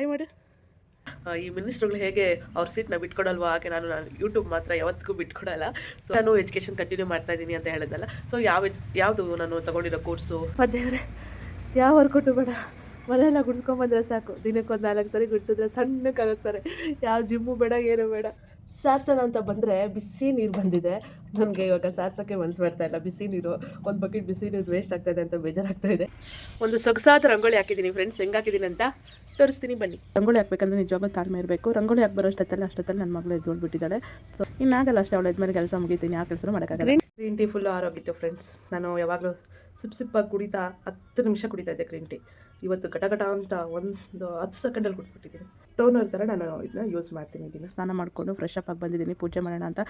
Hi ಮಾಡು ಈ ಮಿನಿಸ್ಟ್ರುಗಳು ಹೇಗೆ ಅವ್ರ ಸೀಟ್ನ ಬಿಟ್ಕೊಡಲ್ವಾ? ಹಾಗೆ ನಾನು ನಾನು ಯೂಟ್ಯೂಬ್ ಮಾತ್ರ ಯಾವತ್ತಿಗೂ ಬಿಟ್ಕೊಡಲ್ಲ. ಸೊ ನಾನು ಎಜುಕೇಷನ್ ಕಂಟಿನ್ಯೂ ಮಾಡ್ತಾ ಇದ್ದೀನಿ ಅಂತ ಹೇಳಿದ್ನಲ್ಲ. ಸೊ ಯಾವ ಯಾವುದು ನಾನು ತಗೊಂಡಿರೋ ಕೋರ್ಸು ಮಧ್ಯವರೇ ಯಾವ ವರ್ಕೌಟು ಬೇಡ. ಮನೆಯೆಲ್ಲ ಗುಡ್ಸ್ಕೊಂಬಂದ್ರೆ ಸಾಕು. ದಿನಕ್ಕೊಂದು ನಾಲ್ಕು ಸರಿ ಗುಡಿಸಿದ್ರೆ ಸಣ್ಣಕ್ಕಾಗ್ತಾರೆ ಯಾವ ಜಿಮ್ಮು ಬೇಡ ಏನು ಬೇಡ. ಸಾರ್ಸೋಣ ಅಂತ ಬಂದರೆ ಬಿಸಿ ನೀರು ಬಂದಿದೆ. ನನಗೆ ಇವಾಗ ಸಾರ್ಸೋಕ್ಕೆ ಮನಸ್ಸು ಮಾಡ್ತಾ ಇಲ್ಲ. ಬಿಸಿ ನೀರು ಒಂದು ಬಕೆಟ್ ಬಿಸಿ ನೀರು ವೇಸ್ಟ್ ಆಗ್ತಾ ಇದೆ ಅಂತ ಬೇಜಾರಾಗ್ತಾ ಇದೆ ಒಂದು ಸೊಗಸಾದ ರಂಗೋಲಿ ಹಾಕಿದ್ದೀನಿ ಫ್ರೆಂಡ್ಸ್ ಹೆಂಗೆ ಹಾಕಿದ್ದೀನಿ ಅಂತ ತೋರಿಸ್ತೀನಿ ಬನ್ನಿ. ರಂಗೋಲಿ ಹಾಕ್ಬೇಕಂದ್ರೆ ನಿಜವಾಗ್ಲೂ ತಾಳ್ಮೆ ಇರಬೇಕು. ರಂಗೋಲಿ ಹಾಕಿ ಬರೋಷ್ಟೊತ್ತಲ್ಲ ಅಷ್ಟೊತ್ತಲ್ಲಿ ನನ್ನ ಮಗಳು ಎದ್ದೋಳ್ಬಿಟ್ಟಿದ್ದಾಳೆ ಸೊ ಇನ್ನಾಗಲ್ಲ ಅಷ್ಟೇ ಅವಳು ಇದ್ಮೇಲೆ ಕೆಲಸ ಮುಗಿತೀನಿ ಆ ಕೆಲಸ ಮಾಡೋಕ್ಕಾಗಲ್ಲ. ಗ್ರೀನ್ ಟೀ ಫುಲ್ಲು ಆರೋಗಿತ್ತು ಫ್ರೆಂಡ್ಸ್ ನಾನು ಯಾವಾಗಲೂ ಸಿಪ್ ಸಿಪ್ಪಾಗಿ ಕುಡಿತಾ ಹತ್ತು ನಿಮಿಷ ಕುಡಿತಾ ಇದ್ದೆ ಗ್ರೀನ್ ಟೀ ಇವತ್ತು ಗಟಗಟ ಅಂತ ಒಂದು ಹತ್ತು ಸೆಕೆಂಡಲ್ಲಿ ಕುಡಿದ್ಬಿಟ್ಟಿದ್ದೀನಿ. ಟೋನರ್ ಥರ ನಾನು ಇದನ್ನ ಯೂಸ್ ಮಾಡ್ತೀನಿ ಇದನ್ನ. ಸ್ನಾನ ಮಾಡಿಕೊಂಡು ಫ್ರೆಶ್ ಅಪ್ ಆಗಿ ಬಂದಿದ್ದೀನಿ. ಪೂಜೆ ಮಾಡೋಣ ಅಂತ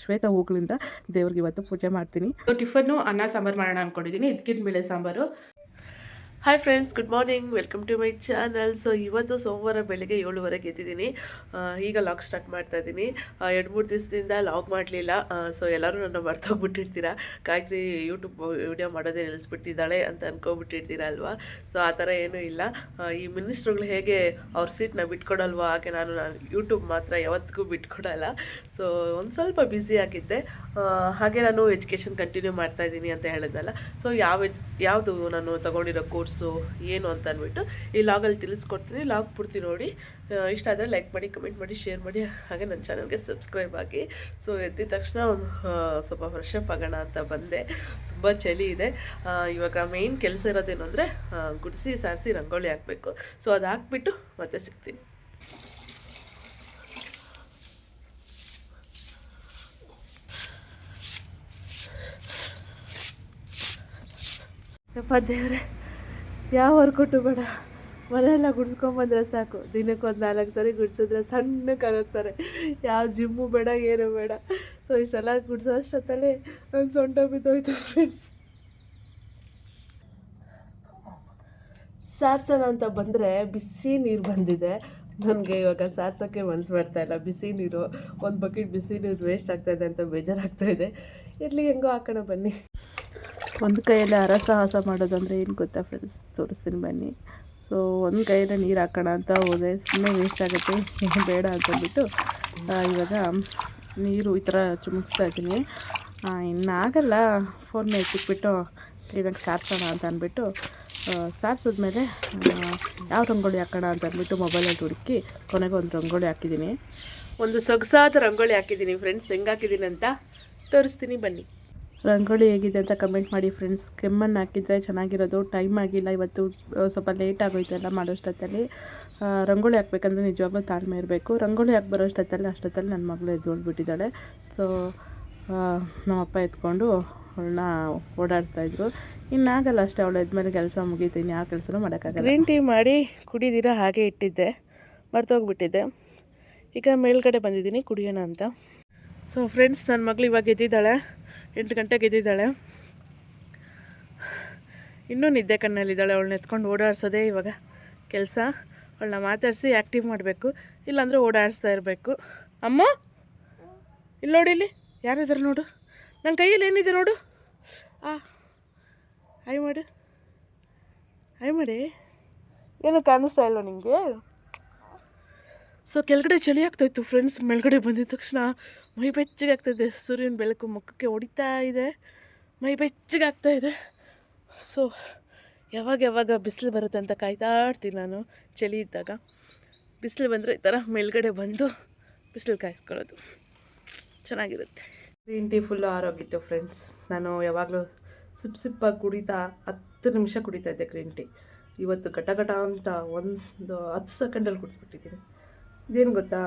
ಶ್ವೇತ ಹೂಗಳಿಂದ ದೇವ್ರಿಗೆ ಇವತ್ತು ಪೂಜೆ ಮಾಡ್ತೀನಿ. ಟಿಫನ್ನು ಅನ್ನ ಸಾಂಬಾರು ಮಾಡೋಣ ಅಂದ್ಕೊಂಡಿದ್ದೀನಿ ಇದಕ್ಕಿನ ಬೇಳೆ sambar. Hi friends good morning welcome to my channel so ಇವತ್ತು ಸೋಮವಾರ ಬೆಳಗ್ಗೆ ಏಳುವರೆಗೆ ಎದ್ದಿದ್ದೀನಿ. ಈಗ ಲಾಗ್ ಸ್ಟಾರ್ಟ್ ಮಾಡ್ತಾ ಇದ್ದೀನಿ. ಎರಡು ಮೂರು ದಿವಸದಿಂದ ಲಾಗ್ ಮಾಡಲಿಲ್ಲ. ಸೊ ಎಲ್ಲರೂ ನನ್ನ ಮರ್ತೋಗ್ಬಿಟ್ಟಿರ್ತೀರ? ಗಾಯತ್ರಿ ಯೂಟ್ಯೂಬ್ ವಿಡಿಯೋ ಮಾಡೋದೇ ನಿಲ್ಲಿಸ್ಬಿಟ್ಟಿದ್ದಾಳೆ ಅಂತ ಅನ್ಕೊಬಿಟ್ಟಿರ್ತೀರ ಅಲ್ವಾ? ಸೊ ಆ ಥರ ಏನೂ ಇಲ್ಲ. ಈ ಮಿನಿಸ್ಟ್ರುಗಳು ಹೇಗೆ ಅವ್ರ ಸೀಟ್ನ ಬಿಟ್ಕೊಡಲ್ವಾ? ಹಾಗೆ ನಾನು ನಾನು ಯೂಟ್ಯೂಬ್ ಮಾತ್ರ ಯಾವತ್ತಿಗೂ ಬಿಟ್ಕೊಡಲ್ಲ. ಸೊ ಒಂದು ಸ್ವಲ್ಪ ಬ್ಯುಸಿ ಆಗಿದ್ದೆ. ಹಾಗೆ ನಾನು ಎಜುಕೇಷನ್ ಕಂಟಿನ್ಯೂ ಮಾಡ್ತಾ ಇದ್ದೀನಿ ಅಂತ ಹೇಳಿದ್ನಲ್ಲ ಸೊ ಯಾವ ಯಾವುದು ನಾನು ತಗೊಂಡಿರೋ ಕೋರ್ಸು ಏನು ಅಂತ ಅಂದ್ಬಿಟ್ಟು ಈ ಲಾಗಲ್ಲಿ ತಿಳಿಸ್ಕೊಡ್ತೀನಿ. ಲಾಗ್ ಪೂರ್ತಿ ನೋಡಿ. ಇಷ್ಟ ಆದರೆ ಲೈಕ್ ಮಾಡಿ ಕಮೆಂಟ್ ಮಾಡಿ ಶೇರ್ ಮಾಡಿ. ಹಾಗೆ ನನ್ನ ಚಾನಲ್ಗೆ ಸಬ್ಸ್ಕ್ರೈಬ್ ಆಗಿ. ಸೊ ಎದ್ದಿದ ತಕ್ಷಣ ಒಂದು ಸ್ವಲ್ಪ ಅಪ್ ಆಗೋಣ ಅಂತ ಬಂದೆ. ತುಂಬ ಚಳಿ ಇದೆ. ಇವಾಗ ಮೇಯ್ನ್ ಕೆಲಸ ಇರೋದೇನು ಅಂದರೆ ಗುಡಿಸಿ, ಸಾರಿಸಿ, ರಂಗೋಲಿ ಹಾಕಬೇಕು. ಸೊ ಅದು ಹಾಕ್ಬಿಟ್ಟು ಮತ್ತೆ ಸಿಗ್ತೀನಿ. ಯಪ್ಪ ದೇವ್ರೆ ಯಾವ ವರ್ಕೌಟು ಬೇಡ. ಮನೆಯೆಲ್ಲ ಗುಡಿಸ್ಕೊಂಬಂದ್ರೆ ಸಾಕು. ದಿನಕ್ಕೆ ಒಂದು ನಾಲ್ಕು ಸರಿ ಗುಡಿಸಿದ್ರೆ ಸಣ್ಣಕ್ಕಾಗೋಗ್ತಾರೆ ಯಾವ ಜಿಮ್ಮು ಬೇಡ, ಏನು ಬೇಡ. ಸೊ ಇಷ್ಟೆಲ್ಲ ಗುಡಿಸೋ ಅಷ್ಟೊತ್ತಲ್ಲಿ ನನ್ನ ಸೊಂಟ ಬಿದ್ದೋಯ್ತು ಫ್ರೆಂಡ್ಸ್ ಸಾರ್ಸೋಣ ಅಂತ ಬಂದರೆ ಬಿಸಿ ನೀರು ಬಂದಿದೆ. ನನಗೆ ಇವಾಗ ಸಾರ್ಸೋಕ್ಕೆ ಮನ್ಸು ಮಾಡ್ತಾ ಇಲ್ಲ. ಬಿಸಿ ನೀರು, ಒಂದು ಬಕೆಟ್ ಬಿಸಿ ನೀರು ವೇಸ್ಟ್ ಆಗ್ತಾಯಿದೆ ಅಂತ ಬೇಜಾರಾಗ್ತಾಯಿದೆ ಇರಲಿ, ಹೆಂಗೋ ಹಾಕೋಣ ಬನ್ನಿ. ಒಂದು ಕೈಯಲ್ಲಿ ಅರಸಾಹಸ ಮಾಡೋದಂದರೆ ಏನು ಗೊತ್ತಾ ಫ್ರೆಂಡ್ಸ್ ತೋರಿಸ್ತೀನಿ ಬನ್ನಿ. ಸೊ ಒಂದು ಕೈಯಲ್ಲಿ ನೀರು ಹಾಕೋಣ ಅಂತ ಹೋದೆ. ಸುಮ್ಮನೆ ವೇಸ್ಟ್ ಆಗುತ್ತೆ. ಬೇಡ ಅಂತಂದ್ಬಿಟ್ಟು ಇವಾಗ ನೀರು ಈ ಥರ ಚುಮಿಸ್ತಾ ಇದ್ದೀನಿ. ಇನ್ನಾಗಲ್ಲ ಫೋನ್ ಮೇಲೆ ಸಿಕ್ಬಿಟ್ಟು ಕ್ಲೀನಾಗಿ ಸಾರಿಸೋಣ ಅಂತ ಅಂದ್ಬಿಟ್ಟು ಸಾರಿಸಿದ್ಮೇಲೆ ಯಾವ ರಂಗೋಲಿ ಹಾಕೋಣ ಅಂತ ಅಂದ್ಬಿಟ್ಟು ಮೊಬೈಲಲ್ಲಿ ಹುಡುಕಿ, ಕೊನೆಗೆ ಒಂದು ರಂಗೋಲಿ ಹಾಕಿದ್ದೀನಿ. ಒಂದು ಸೊಗಸಾದ ರಂಗೋಲಿ ಹಾಕಿದ್ದೀನಿ ಫ್ರೆಂಡ್ಸ್ ಹೆಂಗೆ ಹಾಕಿದ್ದೀನಿ ಅಂತ ತೋರಿಸ್ತೀನಿ ಬನ್ನಿ. ರಂಗೋಲಿ ಹೇಗಿದೆ ಅಂತ ಕಮೆಂಟ್ ಮಾಡಿ ಫ್ರೆಂಡ್ಸ್ ಕೆಮ್ಮಣ್ಣು ಹಾಕಿದರೆ ಚೆನ್ನಾಗಿರೋದು. ಟೈಮ್ ಆಗಿಲ್ಲ ಇವತ್ತು ಸ್ವಲ್ಪ ಲೇಟ್ ಆಗೋಯ್ತು ಎಲ್ಲ ಮಾಡೋಷ್ಟೊತ್ತಲ್ಲಿ. ಆ, ರಂಗೋಲಿ ಹಾಕ್ಬೇಕಂದ್ರೆ ನಿಜವಾಗ್ಲೂ ತಾಳ್ಮೆ ಇರಬೇಕು. ರಂಗೋಲಿ ಹಾಕಿ ಬರೋಷ್ಟೊತ್ತಲ್ಲಿ ಅಷ್ಟೊತ್ತಲ್ಲಿ ನನ್ನ ಮಗಳು ಎದ್ದುಬಿಟ್ಟಿದ್ದಾಳೆ ಸೊ ನಮ್ಮಪ್ಪ ಎತ್ಕೊಂಡು ಅವಳನ್ನ ಓಡಾಡಿಸ್ತಾಯಿದ್ರು ಇನ್ನಾಗಲ್ಲ ಅಷ್ಟೇ ಅವಳು ಎದ್ಮೇಲೆ ಕೆಲಸ ಮುಗೀತೀನಿ ಯಾವ ಕೆಲಸನೂ ಮಾಡೋಕ್ಕಾಗಲ್ಲ. ಗ್ರೀನ್ ಟೀ ಮಾಡಿ ಕುಡಿದಿರ ಹಾಗೆ ಇಟ್ಟಿದ್ದೆ. ಮರ್ತೋಗ್ಬಿಟ್ಟಿದ್ದೆ. ಈಗ ಮೇಲ್ಗಡೆ ಬಂದಿದ್ದೀನಿ ಕುಡಿಯೋಣ ಅಂತ. ಸೊ ಫ್ರೆಂಡ್ಸ್ ನನ್ನ ಮಗಳು ಇವಾಗ ಎದ್ದಿದ್ದಾಳೆ. ಎಂಟು ಗಂಟೆಗೆ ಇದ್ದಿದ್ದಾಳೆ ಇನ್ನೂ ನಿದ್ದೆ ಕಣ್ಣಲ್ಲಿದ್ದಾಳೆ. ಅವಳನ್ನ ಎತ್ಕೊಂಡು ಓಡಾಡಿಸೋದೇ ಇವಾಗ ಕೆಲಸ. ಅವಳನ್ನ ಮಾತಾಡಿಸಿ ಆ್ಯಕ್ಟಿವ್ ಮಾಡಬೇಕು. ಇಲ್ಲಾಂದರೆ ಓಡಾಡಿಸ್ತಾ ಇರಬೇಕು. ಅಮ್ಮ! ಇಲ್ಲಿ ನೋಡಿ ಇಲ್ಲಿ. ಯಾರಿದ್ದಾರೆ ನೋಡು? ನನ್ನ ಕೈಯಲ್ಲಿ ಏನಿದೆ ನೋಡು? ಆ, ಹಾಯ್ ಮಾಡು. ಹಾಯ್ ಮಾಡಿ. ಏನು ಕಾಣಿಸ್ತಾ ಇಲ್ವ ನಿಂಗೆ? ಸೊ ಕೆಳಗಡೆ ಚಳಿ ಆಗ್ತಾಯಿತ್ತು ಫ್ರೆಂಡ್ಸ್ ಮೇಲ್ಗಡೆ ಬಂದಿದ ತಕ್ಷಣ ಮೈ ಬೆಚ್ಚಗೆ ಆಗ್ತಾಯಿದೆ ಸೂರ್ಯನ ಬೆಳಕು ಮುಖಕ್ಕೆ ಹೊಡಿತಾ ಇದೆ. ಮೈ ಬೆಚ್ಚಗೆ ಇದೆ. ಸೊ ಯಾವಾಗ ಯಾವಾಗ ಬಿಸಿಲು ಬರುತ್ತೆ ಅಂತ ಕಾಯ್ತಾ ಇರ್ತೀನಿ ನಾನು ಚಳಿ ಇದ್ದಾಗ. ಬಿಸಿಲು ಬಂದರೆ ಈ ಥರ ಮೇಲ್ಗಡೆ ಬಂದು ಬಿಸಿಲು ಕಾಯಿಸ್ಕೊಳ್ಳೋದು. ಚೆನ್ನಾಗಿರುತ್ತೆ. ಗ್ರೀನ್ ಟೀ ಫುಲ್ಲು ಆರೋಗಿತ್ತು ಫ್ರೆಂಡ್ಸ್ ನಾನು ಯಾವಾಗಲೂ ಸಿಪ್ ಸಿಪ್ಪಾಗಿ ಕುಡಿತಾ ಹತ್ತು ನಿಮಿಷ ಕುಡಿತಾ ಇದ್ದೆ ಗ್ರೀನ್ ಟೀ ಇವತ್ತು ಗಟಗಟ ಅಂತ ಒಂದು ಹತ್ತು ಸೆಕೆಂಡಲ್ಲಿ ಕುಡಿದ್ಬಿಟ್ಟಿದ್ದೀನಿ. ಇದೇನು ಗೊತ್ತಾ?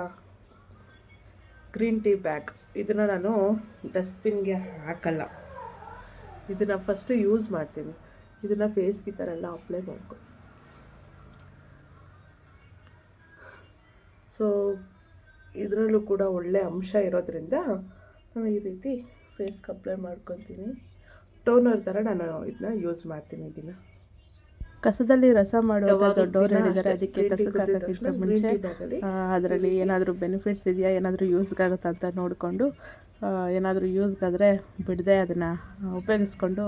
Green tea bag. ಇದನ್ನು ನಾನು ಡಸ್ಟ್ಬಿನ್ಗೆ ಹಾಕಲ್ಲ. ಇದನ್ನು ಫಸ್ಟು ಯೂಸ್ ಮಾಡ್ತೀನಿ. ಇದನ್ನು ಫೇಸ್ಗೆ ಈ ಥರ ಎಲ್ಲ ಅಪ್ಲೈ ಮಾಡ್ಕೊ. ಸೊ ಇದರಲ್ಲೂ ಕೂಡ ಒಳ್ಳೆ ಅಂಶ ಇರೋದ್ರಿಂದ ನಾನು ಈ ರೀತಿ ಫೇಸ್ಗೆ ಅಪ್ಲೈ ಮಾಡ್ಕೊತೀನಿ. ಟೋನರ್ ಥರ ನಾನು ಇದನ್ನ ಯೂಸ್ ಮಾಡ್ತೀನಿ ಇದನ್ನು. ಕಸದಲ್ಲಿ ರಸ ಮಾಡುವಾಗ ದೊಡ್ಡವರು ಹೇಳಿದ್ದಾರೆ ಅದಕ್ಕೆ ಕಸ ಹಾಕೋಕ್ಕಿಂತ ಮುಂಚೆ ಅದರಲ್ಲಿ ಏನಾದರೂ ಬೆನಿಫಿಟ್ಸ್ ಇದೆಯಾ ಏನಾದರೂ ಯೂಸ್ಗಾಗುತ್ತಾ ಅಂತ ನೋಡಿಕೊಂಡು ಏನಾದರೂ ಯೂಸ್ಗಾದರೆ ಬಿಡದೆ ಅದನ್ನು ಉಪಯೋಗಿಸ್ಕೊಂಡು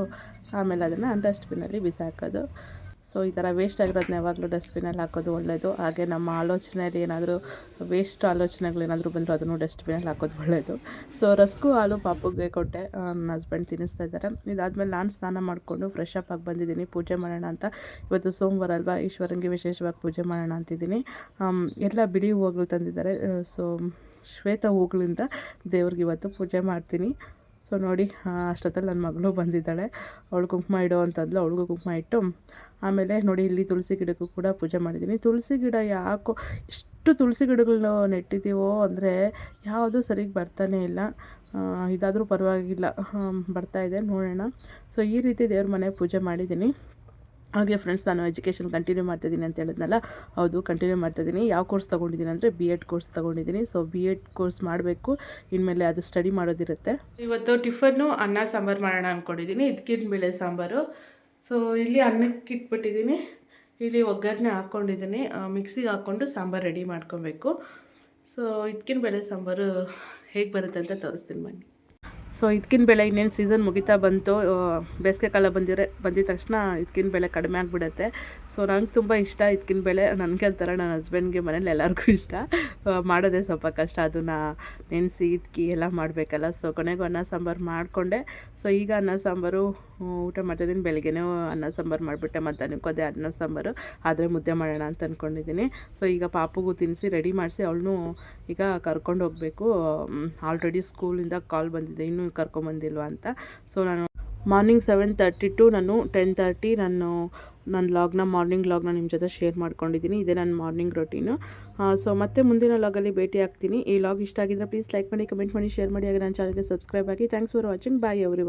ಆಮೇಲೆ ಅದನ್ನು ಡಸ್ಟ್ಬಿನಲ್ಲಿ ಬಿಸಾಕೋದು. ಸೊ, ಈ ಥರ ವೇಸ್ಟ್ ಆಗಿರೋದನ್ನ ಯಾವಾಗಲೂ ಡಸ್ಟ್ಬಿನಲ್ಲಿ ಹಾಕೋದು ಒಳ್ಳೆಯದು ಹಾಗೆ ನಮ್ಮ ಆಲೋಚನೆಯಲ್ಲಿ ಏನಾದರೂ ವೇಸ್ಟ್ ಆಲೋಚನೆಗಳೇನಾದರೂ ಬಂದರೂ ಅದನ್ನು ಡಸ್ಟ್ಬಿನಲ್ಲಿ ಹಾಕೋದು ಒಳ್ಳೆಯದು ಸೊ ರಸ್ಕು, ಹಾಲು, ಪಾಪುಗೆ ಕೊಟ್ಟೆ ನನ್ನ ಹಸ್ಬೆಂಡ್ ತಿನ್ನಿಸ್ತಾ ಇದ್ದಾರೆ. ಇದಾದಮೇಲೆ ನಾನು ಸ್ನಾನ ಮಾಡಿಕೊಂಡು ಫ್ರೆಶ್ ಅಪ್ ಆಗಿ ಬಂದಿದ್ದೀನಿ. ಪೂಜೆ ಮಾಡೋಣ ಅಂತ. ಇವತ್ತು ಸೋಮವಾರ ಅಲ್ವಾ? ಈಶ್ವರಂಗೆ ವಿಶೇಷವಾಗಿ ಪೂಜೆ ಮಾಡೋಣ ಅಂತಿದ್ದೀನಿ. ಎಲ್ಲ ಬಿಡಿ ಹೂವುಗಳು ತಂದಿದ್ದಾರೆ. ಸೊ ಶ್ವೇತ ಹೂಗಳಿಂದ ದೇವ್ರಿಗೆ ಇವತ್ತು ಪೂಜೆ ಮಾಡ್ತೀನಿ. ಸೊ ನೋಡಿ ಅಷ್ಟೊತ್ತಲ್ಲಿ ನನ್ನ ಮಗಳು ಬಂದಿದ್ದಾಳೆ. ಅವಳು ಕುಂಕುಮ ಇಡೋ ಅಂತಂದ್ಲು. ಅವಳಿಗೂ ಕುಂಕುಮ ಇಟ್ಟು, ಆಮೇಲೆ ನೋಡಿ, ಇಲ್ಲಿ ತುಳಸಿ ಗಿಡಕ್ಕೂ ಕೂಡ ಪೂಜೆ ಮಾಡಿದ್ದೀನಿ. ತುಳಸಿ ಗಿಡ ಯಾಕೋ ಎಷ್ಟು ತುಳಸಿ ಗಿಡಗಳನ್ನ ನೆಟ್ಟಿದ್ದೀವೋ ಅಂದರೆ ಯಾವುದು ಸರಿಗೆ ಬರ್ತಾನೆ ಇಲ್ಲ. ಇದಾದರೂ ಪರವಾಗಿಲ್ಲ. ಬರ್ತಾ ಇದೆ, ನೋಡೋಣ. ಸೊ ಈ ರೀತಿ ದೇವ್ರ ಮನೆ ಪೂಜೆ ಮಾಡಿದ್ದೀನಿ. ಹಾಗೆ ಫ್ರೆಂಡ್ಸ್ ನಾನು ಎಜುಕೇಷನ್ ಕಂಟಿನ್ಯೂ ಮಾಡ್ತಿದ್ದೀನಿ ಅಂತ ಹೇಳಿದ್ನಲ್ಲ, ಹೌದು ಕಂಟಿನ್ಯೂ ಮಾಡ್ತಿದ್ದೀನಿ. ಯಾವ ಕೋರ್ಸ್ ತೊಗೊಂಡಿದ್ದೀನಿ ಅಂದರೆ ಬಿ ಎಡ್ ಕೋರ್ಸ್ ತೊಗೊಂಡಿದ್ದೀನಿ. ಸೊ ಬಿ ಎಡ್ ಕೋರ್ಸ್ ಮಾಡಬೇಕು, ಇನ್ಮೇಲೆ ಅದು ಸ್ಟಡಿ ಮಾಡೋದಿರುತ್ತೆ. ಇವತ್ತು ಟಿಫನ್ನು ಅನ್ನ, ಸಾಂಬಾರು ಮಾಡೋಣ ಅಂದ್ಕೊಂಡಿದ್ದೀನಿ ಇದಕ್ಕಿನ ಬೇಳೆ ಸಾಂಬಾರು. ಸೊ ಇಲ್ಲಿ ಅನ್ನಕ್ಕೆ ಇಟ್ಬಿಟ್ಟಿದ್ದೀನಿ. ಇಲ್ಲಿ ಒಗ್ಗರಣೆ ಹಾಕ್ಕೊಂಡಿದ್ದೀನಿ ಮಿಕ್ಸಿಗೆ ಹಾಕ್ಕೊಂಡು ಸಾಂಬಾರು ರೆಡಿ ಮಾಡ್ಕೊಬೇಕು. ಸೊ ಇದಕ್ಕಿನ ಬೇಳೆ ಸಾಂಬಾರು ಹೇಗೆ ಬರುತ್ತೆ ಅಂತ ತೋರಿಸ್ತೀನಿ ಬನ್ನಿ. ಸೊ ಇದಕ್ಕಿನ ಬೆಳೆ ಇನ್ನೇನು ಸೀಸನ್ ಮುಗಿತಾ ಬಂತು ಬೇಸಿಗೆ ಕಾಲ ಬಂದಿರೆ, ಬಂದಿದ ತಕ್ಷಣ ಇದಕ್ಕಿನ ಬೆಳೆ ಕಡಿಮೆ ಆಗಿಬಿಡುತ್ತೆ. ಸೊ ನಂಗೆ ತುಂಬ ಇಷ್ಟ ಇದಕ್ಕಿನ ಬೆಳೆ. ನನಗೆ ಅಂತಾರೆ ನನ್ನ ಹಸ್ಬೆಂಡ್ಗೆ ಮನೇಲಿ ಎಲ್ಲರಿಗೂ ಇಷ್ಟ. ಮಾಡೋದೇ ಸ್ವಲ್ಪ ಕಷ್ಟ. ಅದನ್ನು ನೆನೆಸಿ, ಇದ್ಕಿ ಎಲ್ಲ ಮಾಡಬೇಕಲ್ಲ. ಸೊ ಕೊನೆಗೂ ಅನ್ನ ಸಾಂಬಾರು ಮಾಡಿಕೊಂಡೆ. ಸೊ ಈಗ ಅನ್ನ ಸಾಂಬಾರು ಊಟ ಮಾಡ್ತಾಯಿದ್ದೀನಿ ಬೆಳಗ್ಗೆನೂ ಅನ್ನ ಸಾಂಬಾರು ಮಾಡಿಬಿಟ್ಟೆ ಮತ್ತು ಅದೇ ಅನ್ನ ಸಾಂಬಾರು. ಆದರೆ ಮುದ್ದೆ ಮಾಡೋಣ ಅಂತ ಅಂದ್ಕೊಂಡಿದ್ದೀನಿ ಸೊ ಈಗ ಪಾಪುಗೂ ತಿನ್ನಿಸಿ ರೆಡಿ ಮಾಡಿಸಿ ಅವಳನ್ನು ಈಗ ಕರ್ಕೊಂಡು ಹೋಗಬೇಕು. ಆಲ್ರೆಡಿ ಸ್ಕೂಲಿಂದ ಕಾಲ್ ಬಂದಿದೆ. ಇನ್ನೂ ಕರ್ಕೊಂಬಂದಿಲ್ವಾ ಅಂತ. ಸೊ ನಾನು ಮಾರ್ನಿಂಗ್ ಸೆವೆನ್ ತರ್ಟಿ ಟು ನಾನು ಟೆನ್ ತರ್ಟಿ ನಾನು, ನನ್ನ ಲಾಗ್ನ ಮಾರ್ನಿಂಗ್ ಲಾಗ್ನ ನಿಮ್ಮ ಜೊತೆ ಶೇರ್ ಮಾಡ್ಕೊಂಡಿದ್ದೀನಿ. ಇದೇ ನನ್ನ ಮಾರ್ನಿಂಗ್ ರೊಟೀನು ಸೊ ಮತ್ತೆ ಮುಂದಿನ ಲಾಗಲ್ಲಿ ಭೇಟಿ ಆಗ್ತೀನಿ. ಈ ಲಾಗ್ ಇಷ್ಟ ಆಗಿದ್ರೆ ಪ್ಲೀಸ್ ಲೈಕ್ ಮಾಡಿ ಕಮೆಂಟ್ ಮಾಡಿ ಶೇರ್ ಮಾಡಿ. ಹಾಗೆ ನನ್ನ ಚಾನಲ್ಗೆ ಸಬ್ಸ್ಕ್ರೈಬ್ ಆಗಿ. Thanks for watching bye every